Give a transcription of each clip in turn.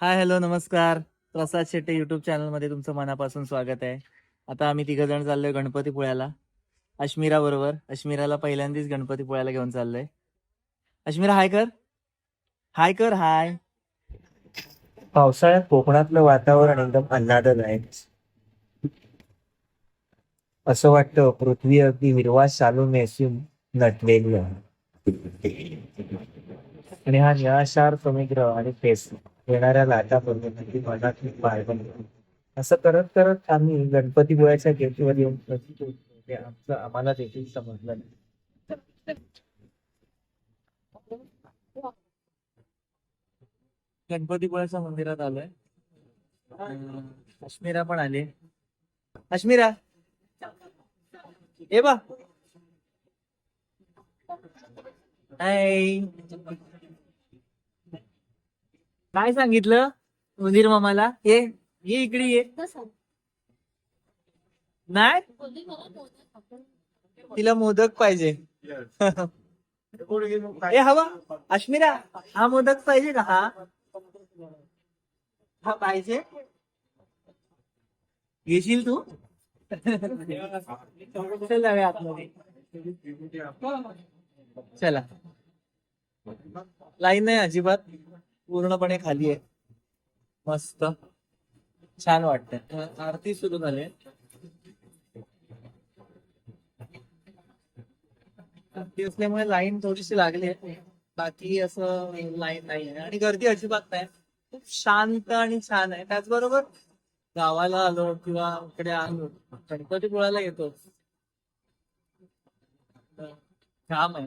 Hi hello नमस्कार. प्रसाद Shette YouTube चॅनलमध्ये तुमचं मनापासून स्वागत आहे. आता आम्ही तिघ जण चाललोय गणपतीपुळ्याला. अश्मिरा बरोबर अश्मिराला पहिल्यांदाच गणपतीपुळ्याला घेऊन चाललोय. अश्मिरा हाय कर. हाय कर हाय. पावसाळ्यात कोकणातलं वातावरण एकदम आल्हाददायक असं वाटतं पृथ्वी अगदी हिरवा शालू नेसून नटलेली आहे. आणि हा निळाशार समुद्र आणि फेस येणाऱ्या लाटा बघून अगदी मनात असं करत करत आम्ही गणपतीपुळ्याच्या गेटीवर येऊन ते आमचं आम्हाला देखील समजलं नाही. गणपतीपुळ्याच्या मंदिरात आलोय. अश्मिरा पण आली. अश्मिरा ए बा. हाय काय सांगितलं? उंदीर मामाला? ये ये इकडे ये. नाही? तिला मोदक पाहिजे. ए हवा अश्मिरा हा मोदक पाहिजे का? हा. हा पाहिजे. घेशील तू? चल आतमध्ये. चला. लाईन नाही अजिबात. पूर्णपणे खाली आहे. मस्त. छान वाटतंय. आरती सुरू झाली आरती असल्यामुळे लाईन थोडीशी लागली आहे. बाकी असं लाईन नाही आहे आणि गर्दी अजिबात नाही. खूप शांत आणि छान आहे. त्याचबरोबर गावाला आलो किंवा इकडे आलो गणपतीपुळाला येतो. काम आहे.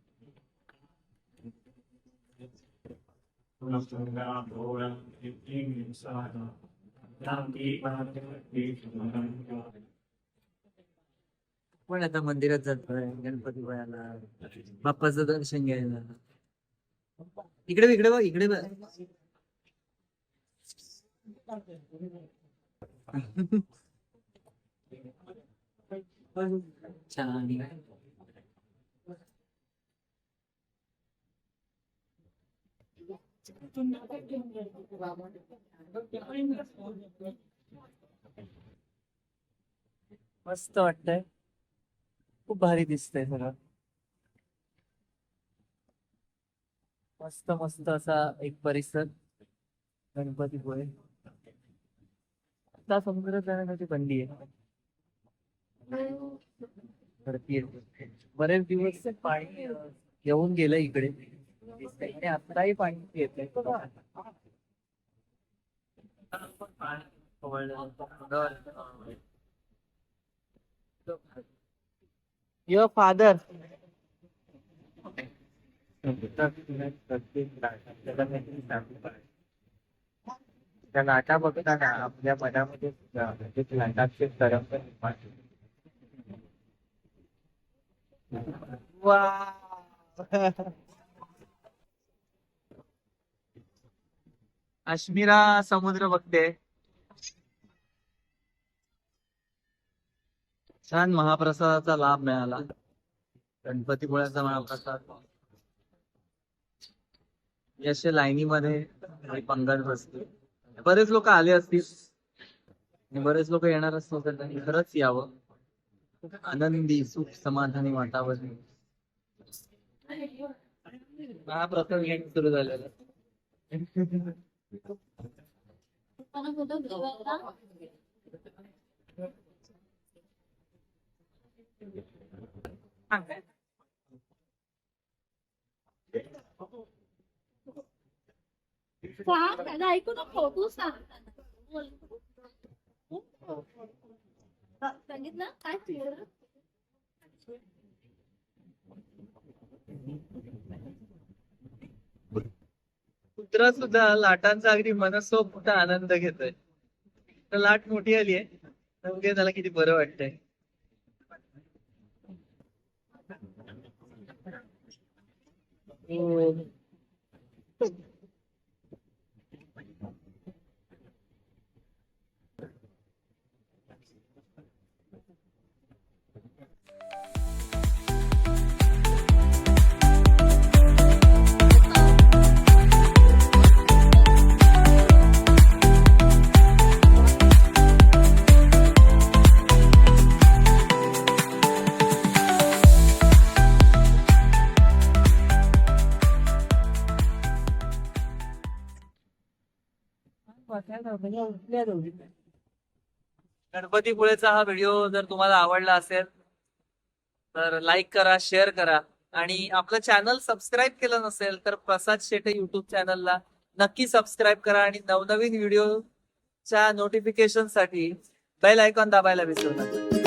पण आता मंदिरात जातोय गणपतीपुळ्याला बाप्पाचं दर्शन घ्यायला. इकडे इकडे बघ इकडे बघ. छान. मस्त वाटतंय. खूप भारी दिसतंय सगळं. मस्त मस्त असा एक परिसर. गणपतीपुळे आता समुद्र जाण्यासाठी बंदी आहे. बरेच दिवस पाणी येऊन गेलं इकडे. Kaya tayo pa yung people. đấy father. Okay. your father các bậc đang là em và đang biết giờ biết là đang biết giờ đang biết mọi Wow. अश्मिरा समुद्र बघते. छान महाप्रसादाचा लाभ मिळाला. गणपतीपुळ्याचा महाप्रसाद. असे लाईनीमध्ये पंगत बसते. बरेच लोक आले असतील. आणि बरेच लोक येणार असतील तर त्यांनी खरंच यावं. आनंदी सुख समाधानी वातावरण. महाप्रसाद घेणं सुरू झालेलं. सांग त्याला ऐकू नको तू सांग बोल. सांगितलं काय केलं? कुत्रा सुद्धा लाटांचा अगदी मनसोक्त आनंद घेतोय. तर लाट मोठी आली आहे. त्याला किती बरं वाटतंय. हो. गणपतीपुळेचा हा व्हिडिओ जर तुम्हाला आवडला असेल तर लाईक करा शेअर करा. आणि आपलं चॅनल सबस्क्राईब केलं नसेल तर प्रसाद शेटे युट्यूब चॅनलला नक्की सबस्क्राईब करा आणि नवनवीन व्हिडिओच्या नोटिफिकेशनसाठी बेल आयकॉन दाबायला विसरू नका.